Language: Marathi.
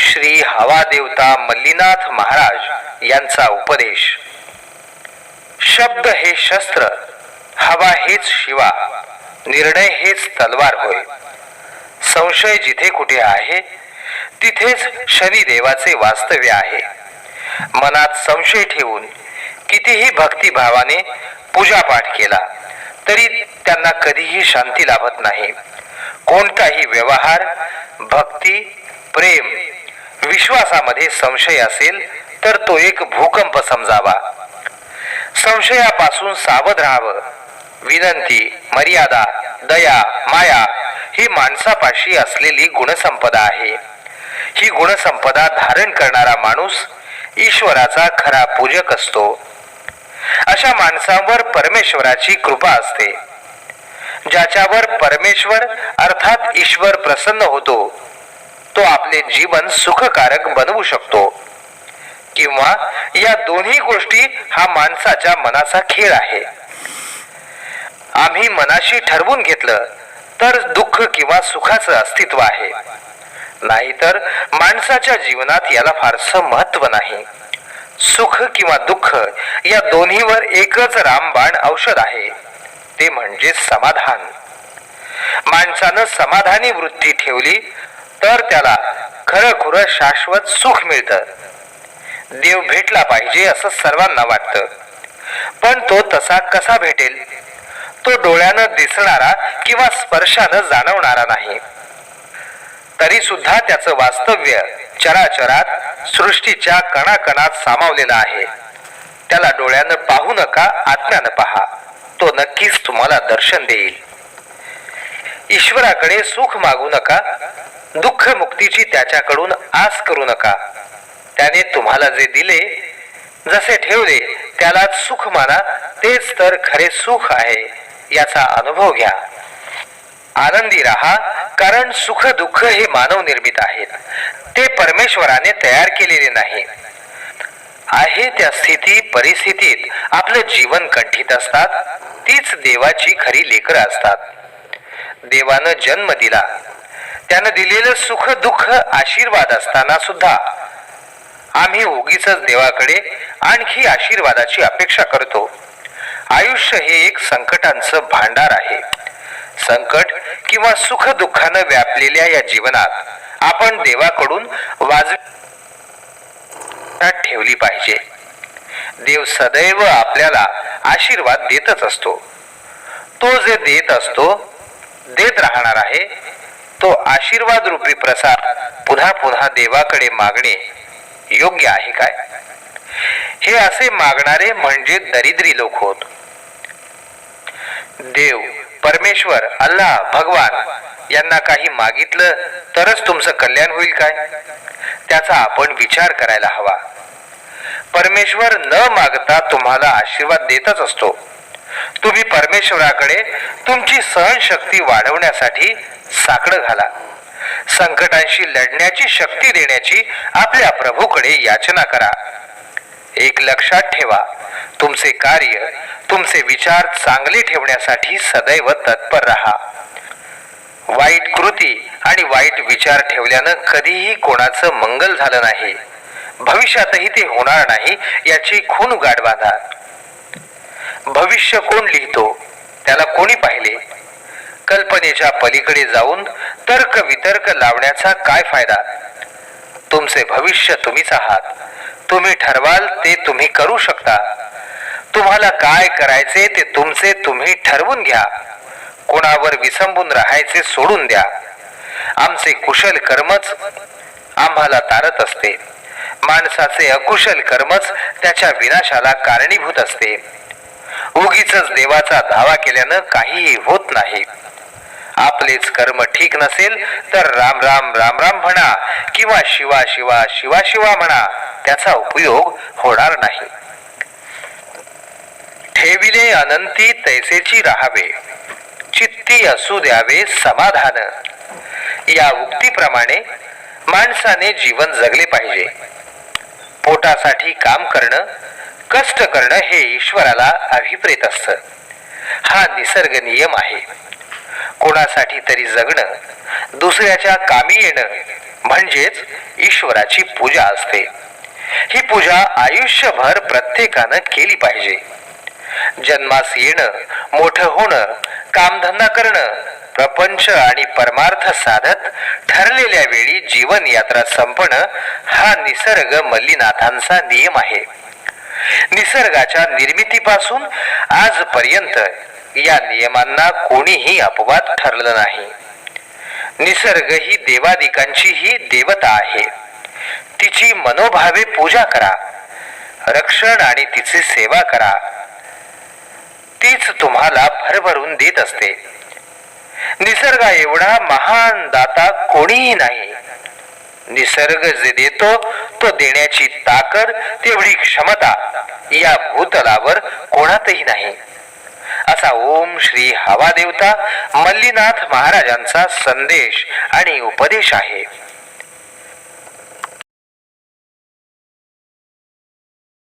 श्री हवा देवता मल्लीनाथ महाराज यांचा उपदेश. शब्द हे शस्त्र हवा हेच शिवा निर्णय हेच तलवार होय. संशय जिथे कुठे आहे तिथेच शनिदेवाचे वास्तव्य आहे. मनात संशय ठेवून कितीही भक्तिभावाने पूजापाठ केला तरी त्यांना कधीही शांती लाभत नाही. कोणताही व्यवहार भक्ती प्रेम विश्वासामध्ये संशय असेल तर तो एक भूकंप समजावा. संशयापासून सावध राहावं. विनंती मर्यादा दया माया ही माणसापाशी असलेली गुणसंपदा आहे. ही गुणसंपदा धारण करणारा माणूस ईश्वराचा खरा पूजक असतो. अशा माणसांवर परमेश्वराची कृपा असते. ज्याच्यावर परमेश्वर अर्थात ईश्वर प्रसन्न होतो तो आपले जीवन सुखकारक बनवू शकतो. किंवा या दोन्ही गोष्टी हा माणसाच्या मनाचा खेळ आहे. आम्ही मनाशी ठरवून घेतलं तर दुःख किंवा सुखाचं अस्तित्व आहे. नाहीतर माणसाच्या जीवनात याला फारसं महत्त्व नाही. सुख किंवा दुःख या दोन्हीवर एकच रामबाण औषध आहे. ते म्हणजे समाधान. माणसानं समाधानी वृत्ती ठेवली तर त्याला खरं खुरं शाश्वत सुख मिळतं. देव भेटला पाहिजे असं सर्वांना वाटतं. पण तो तसा कसा भेटेल? तो डोळ्यानं दिसणारा किंवा स्पर्शानं जाणवणारा नाही. तरी सुद्धा त्याचं वास्तव्य चराचरात सृष्टीच्या कणाकणात सामावलेलं आहे. त्याला डोळ्यानं पाहू नका आत्म्यानं पहा. तो नक्कीच तुम्हाला दर्शन देईल. ईश्वराकडे सुख मागू नका. दुःख मुक्तीची त्याच्याकडून आस करू नका. त्याने तुम्हाला जे दिले जसे ठेवले त्यालाच सुख माना तेच तर खरे सुख आहे याचा अनुभव घ्या. आनंदी राहा कारण सुख दुःख हे मानव निर्मित आहेत. ते परमेश्वराने तयार केलेले नाही. आहे त्या स्थिती परिस्थितीत आपलं जीवन कंठित असतात तीच देवाची खरी लेकरं असतात. देवानं जन्म दिला त्यानं दिलेलं सुख दुःख आशीर्वाद असताना सुद्धा आम्ही उगीच देवाकडे आणखी आशीर्वादाची अपेक्षा करतो. आयुष्य हे एक संकटांचं भांडार आहे. संकट किंवा सुख दुःखानं व्यापलेल्या या जीवनात आपण देवाकडून वाज ठेवली पाहिजे. देव सदैव आपल्याला आशीर्वाद देतच असतो. तो जे देत असतो देत राहणार आहे तो आशीर्वाद रूपी प्रसाद पुन्हा पुन्हा देवाकडे मागणे योग्य आहे काय? हे असे मागणारे म्हणजे दरिद्री लोक होत. देव परमेश्वर अल्लाह भगवान यांना काही मागितलं तरच तुमचं कल्याण होईल काय? त्याचा आपण विचार करायला हवा. परमेश्वर न मागता तुम्हाला आशीर्वाद देतच असतो. तुम्ही परमेश्वराकडे तुमची सहनशक्ती वाढवण्यासाठी साकडं घाला. संकटांशी लढण्याची शक्ती देण्याची आपल्या प्रभूकडे याचना करा. एक लक्षात ठेवा तुमचे कार्य तुमचे विचार चांगले ठेवण्यासाठी सदैव तत्पर राहा. वाईट कृती आणि वाईट विचार ठेवल्यानं कधीही कोणाचं मंगल झालं नाही. भविष्यातही ते होणार नाही याची खून गाठ बांधा भविष्य कोण लिहितो त्याला कोणी पाहिले? कल्पनेच्या पलीकडे जाऊन तर्क वितर्क लावण्याचा काय फायदा? तुमचे भविष्य तुम्हीच आहात. तुम्ही ठरवाल ते तुम्ही करू शकता. तुम्हाला काय करायचे ते तुमचे तुम्ही ठरवून घ्या. कोणावर विसंबून राहायचे सोडून द्या. आमचे कुशल कर्मच आम्हाला तारत असते. माणसाचे अकुशल कर्मच त्याच्या विनाशाला कारणीभूत असते. उगीच देवाचा धावा केल्यानं काहीही होत नाही. आपलेच कर्म ठीक नसेल तर राम राम राम राम म्हणा किंवा शिवा शिवा शिवा शिवा म्हणा त्याचा उपयोग होणार नाही. ठेविले अनंती तैसेची राहावे चित्ती असू द्यावे समाधान. या उक्तीप्रमाणे माणसाने जीवन जगले पाहिजे. पोटासाठी काम करणं कष्ट करणं हे ईश्वराला अभिप्रेत असतं. हा निसर्ग नियम आहे. कोणासाठी तरी जगणं दुसऱ्याच्या कामी येणं म्हणजेच ईश्वराची पूजा असते. ही पूजा आयुष्यभर प्रत्येकानं केली पाहिजे. जन्मास येणं मोठं होणं कामधंदा करणं प्रपंच आणि परमार्थ साधत ठरलेल्या वेळी जीवन यात्रा संपणं हा निसर्ग मल्लीनाथांचा नियम आहे. निसर्गाच्या निर्मितीपासून आजपर्यंत या नियमांना कोणीही अपवाद ठरलं नाही. निसर्ग ही देवादिकांची ही देवता आहे. तिची मनोभावे पूजा करा. रक्षण आणि तिची सेवा करा. तीच तुम्हाला भरभरून देत असते. निसर्गा एवढा महान दाता कोणीही नाही. निसर्ग जे देतो तो देण्याची ताकद तेवढी क्षमता या भूतलावर कोणातही नाही. असा ओम श्री हवा देवता मल्लीनाथ महाराजांचा संदेश आणि उपदेश आहे.